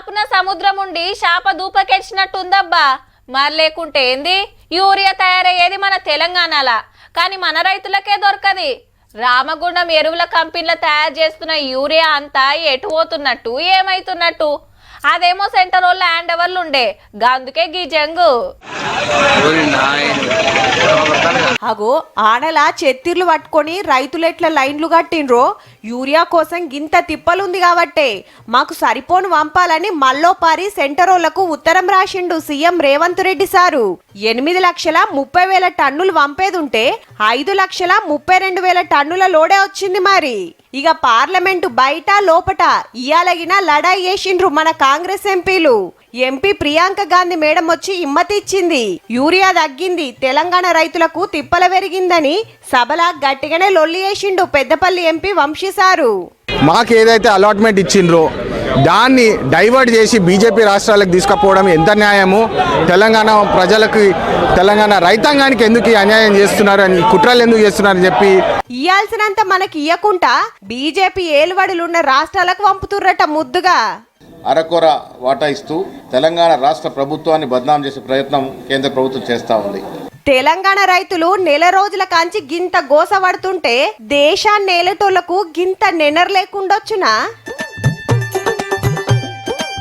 సాపున సముద్రం ఉండి శాప దూపకెచ్చినట్టుందబ్బా. మరి లేకుంటే ఏంది? యూరియా తయారయ్యేది మన తెలంగాణలా. కానీ మన రైతులకే దొరకది. రామగుండం ఎరువుల కంపెనీల తయారు చేస్తున్న యూరియా అంతా ఎటు పోతున్నట్టు ఏమైతున్నట్టు? అదేమో సెంటర్ వాళ్ళ హ్యాండ్ ఓవర్లు ఉండే గందుకే గీ జంగు. అగో ఆడల చెత్తిర్లు పట్టుకొని రైతులు ఎట్లా లైన్లు కట్టిండ్రో యూరియా కోసం గింత తిప్పలుంది కాబట్టే. మాకు సరిపోను పంపాలని మల్లోపారి సెంటరోళ్ళకు ఉత్తరం రాసిండు సీఎం రేవంత్ రెడ్డి సారు. ఎనిమిది లక్షల ముప్పై వేల టన్నులు వంపేదుంటే ఐదు లక్షల ముప్పై రెండు వేల టన్నుల లోడే వచ్చింది మరి. ఇక పార్లమెంటు బయట లోపట ఇయ్యాలగిన లడాయి చేసిండ్రు మన కాంగ్రెస్ ఎంపీలు. ఎంపీ ప్రియాంక గాంధీ మేడం వచ్చి ఇమ్మతిచ్చింది యూరియా తగ్గింది తెలంగాణ రైతులకు తిప్పల పెరిగిందని సభలా గట్టిగానే లొల్లి వేసిండు పెద్దపల్లి ఎంపీ వంశీసారు మాకు ఏదైతే అలాట్మెంట్ ఇచ్చిండ్రో దాన్ని డైవర్ట్ చేసి బీజేపీ రాష్ట్రాలకు తీసుకుపోవడం ఎంత న్యాయము? తెలంగాణ ప్రజలకు తెలంగాణ రైతాంగానికి ఎందుకు అన్యాయం చేస్తున్నారు అని కుట్రలు ఎందుకు చేస్తున్నారని చెప్పి ఇయ్యాల్సినంత మనకి ఇయ్యకుండా బీజేపీ ఏలుబడులున్న రాష్ట్రాలకు పంపుతుర్రట ముద్దుగా. అరకొర వాటా ఇస్తూ తెలంగాణ రాష్ట్ర ప్రభుత్వాన్ని బదనాం చేసే ప్రయత్నం కేంద్ర ప్రభుత్వం చేస్తూ ఉంది. తెలంగాణ రైతులు నెల రోజుల కాంచి గింత గోస పడుతుంటే దేశాన్ని గింత నెనర్ లేకుండొచ్చునా